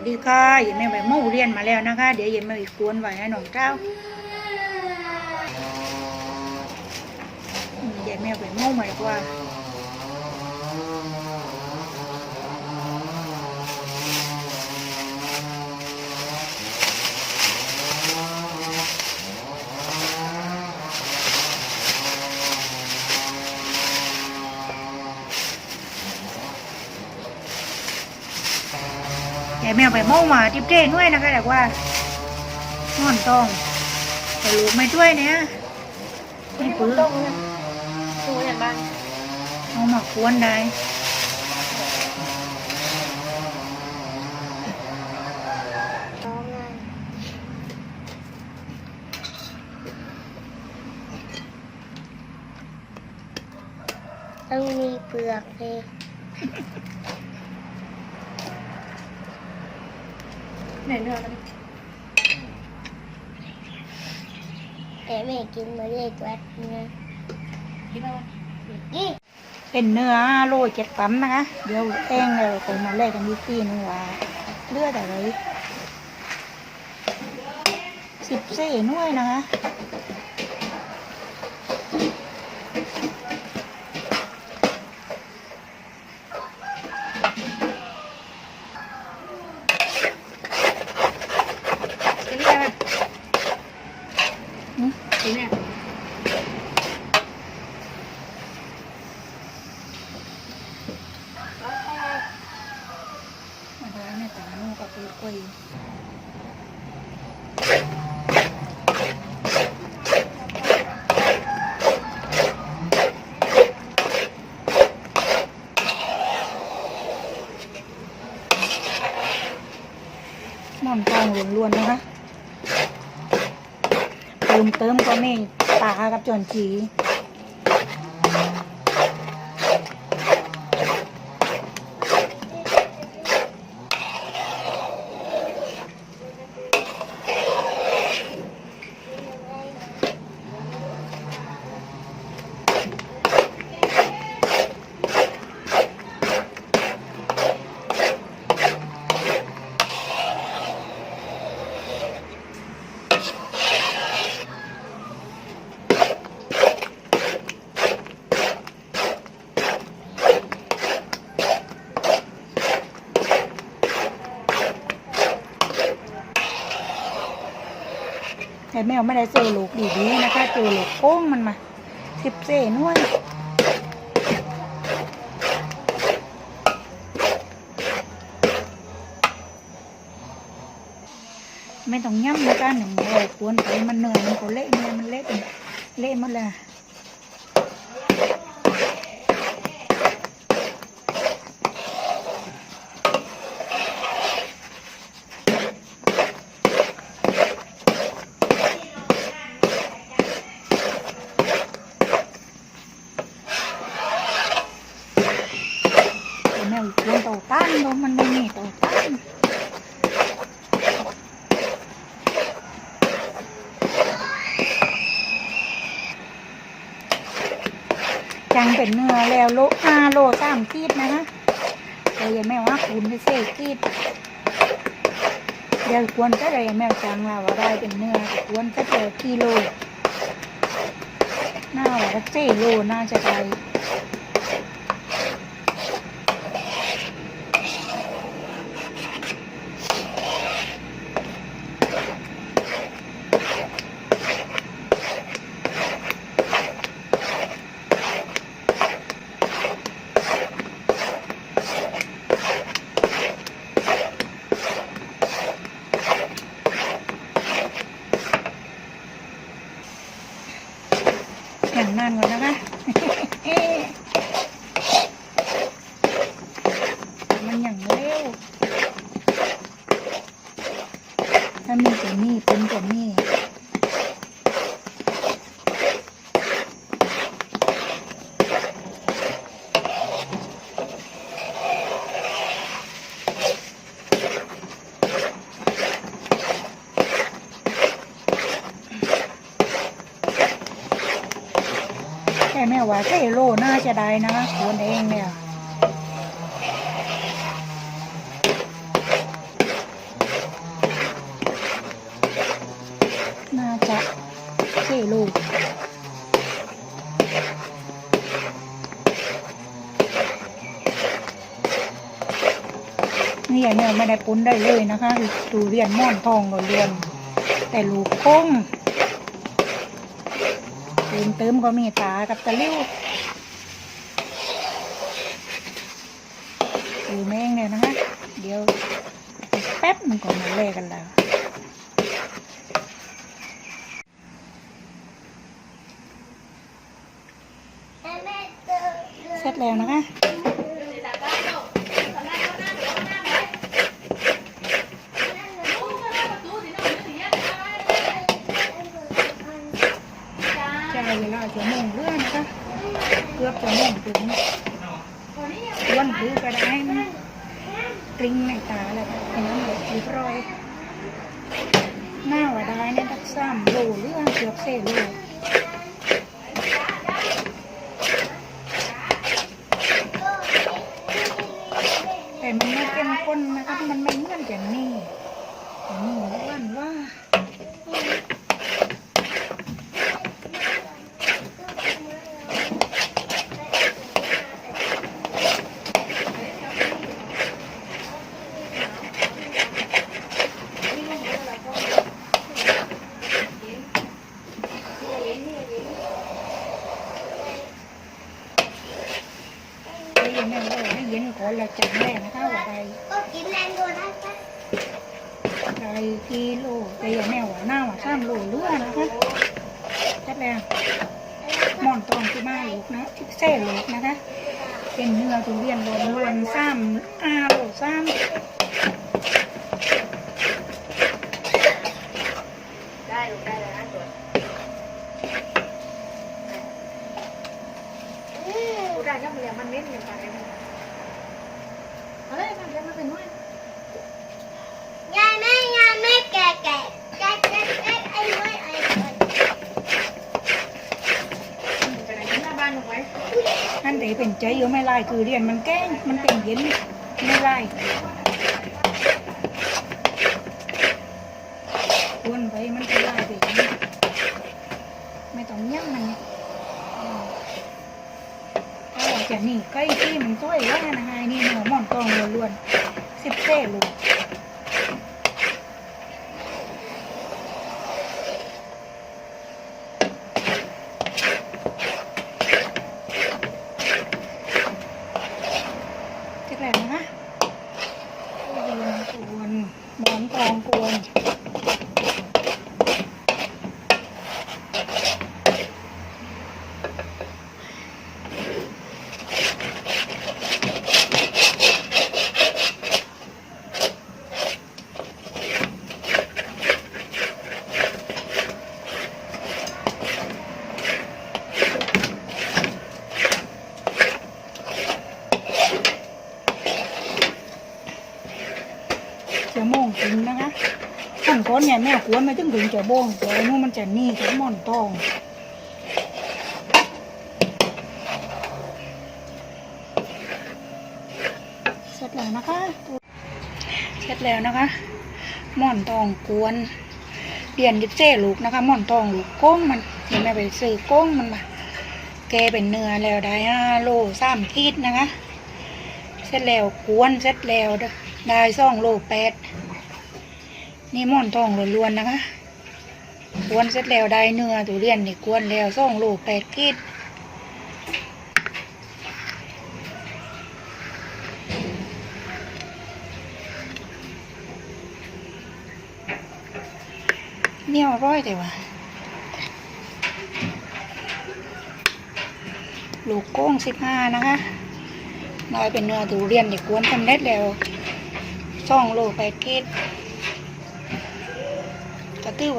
วัสดีค่ะเย็นแม่ไปเมื่อเรียนมาแล้วนะคะ เดี๋ยวเย็นแม่อีกกวนไว้ให้น้องเจ้าอืมเย็นแม่ไปเมื่อมาดีกว่า แม่ไปมื่อมาทิพเจ้ด้วยนะคะแต่ว่านอนต้องแต่ลูกไม่ช่วยเนี่ยคุณปื้อต้องเนี่ยดูอย่างบ้างเอามาควรได้ต้องมีเปลือกเลย ไหนเนื้อมันแต่ไม่กินมาเรียกวัดนะคิดว่านี่เป็นเนื้อโลเจ็ดปั๊มนะคะ เดี๋ยวแป้งเราคนมาแลกกันดีทีนึงว่าเลือดอะไรสิบเซ่หน่วยนะคะ กินได้ไหม อืม กินเนี่ย มาได้แม่แต่ลูกกับปุ้ยปุ้ยหม่อนทองล้วนๆนะคะ เติมก็ไม่ปลากับจอนจี แต่แมวไม่ได้เจอลูกดีๆนะคะเจอลูกโค้งมันมาสิบเซ่หน่วยไม่ต้องย่ำนะคะหนึ่งโลกวนไปมันเหนื่อยมันก็เละเนื้อมันเละเละหมดเลยแต่แมวอีกวนต่อต้าน ลมมันไม่มีต่อต้านจังเป็นเนื้อแล้วโลห้าโลสามขีดนะคะเดี๋ยวยังแม่ว่าคูณไปเศษขีดเดี๋ยวควรก็เลยแม่จังว่าว่าได้เป็นเนื้อควรก็เจอกิโลน่าว่าเศษโลน่าจะได้ แม่ว่าใช่โลน่าจะได้นะคนเองเนี่ยน่าจะใช่โลนี่เนี่ยไม่ได้ปุ้นได้เลยนะคะดูเรียนม่อนทองหรืเรียน แต่ลูกคม เติมเติมก็มีตากับตะลิ้วดูแมงเนี่ยนะคะ เดี๋ยวแป๊บมันก็มาเล่กันแล้วเสร็จแล้วนะคะ ใช่เวลา จะโมงเรื่องนะคะเกือบจะโมงถึงวันหรือก็ได้นกลิ้งในตาแล้วก็เป็นน้ำเหลืองเรีรอยหน้าว่าได้เนี่ยตักซ้ำโลเรื่องเกือบเซ่โลแต่มันไม่เข้มข้นนะคะมันไม่เหมือนอย่างนี้อย่างนี้ว่านว่า ได้ยินแม่เลย ได้ยินก่อนเราจะแรกนะคะว่าไรก็กินแรงโดนนะคะใดกิโลแต่ยังแม่ว่าหน้าว่าสามโลเรือนะคะจัดแล้วหมอนตองที่มาลูกนะที่แซ่ลูกนะคะ เป็นเนื้อทุเรียนล้วนล้วนๆซ้ำอาโลซ้ำ ได้ลูกได้เลยนะตัวอืม กูได้ยังเรียมันเม็ดอย่างไรเฮ้ยมันเรียมันเป็นน้อย ยายแม่ยายแม่แก่แก่แก่แก่แก่ไอ้ไว้ไอ้ไว้ นั่น เป็นใจอยู่ไม่ไล่คือเรียนมันแกล้งมันเป็นเย็นไม่ไล่วนไปมันจะไล่ไปไม่ต้องย่ำมันอืมถ้าเราจะนี่ใกล้ที่มันช่วยว่านะคะนี่เนื้อหมอนทองล้วนๆสิบเซ่ลูก จะแหลมนะคะกวนกวนหมอนทองกวน จะโมงถึงนะคะ ขั้นก้อนเนี่ยแม่กวนไม่ถึงถึงจะโบงแต่อันนู้นมันจะนี่กับหมอนทองเสร็จแล้วนะคะเสร็จแล้วนะคะหมอนทองกวนเปลี่ยนยิบเจ้ลูกนะคะหมอนทองลูกก้งมันเดี๋ยวแม่ไปซื้อก้งมันมาแกเป็นเนื้อแล้วได้ห้าโลสามขีดนะคะ เสร็จแล้วกวนเสร็จแล้วเด้อได้สองโลแปด นี่หม่อนทองล้วนๆนะคะกวนเสร็จแล้วได้เนื้อทุเรียนนี่กวนแล้วสองโลแปดขีดเนี่ยวร้อยแต่ว่าลูกโก้งสิบห้านะคะน้อยเป็นเนื้อทุเรียนเด็กกวนทำเร็จแล้วสองโลแปดขีด กระตื้อ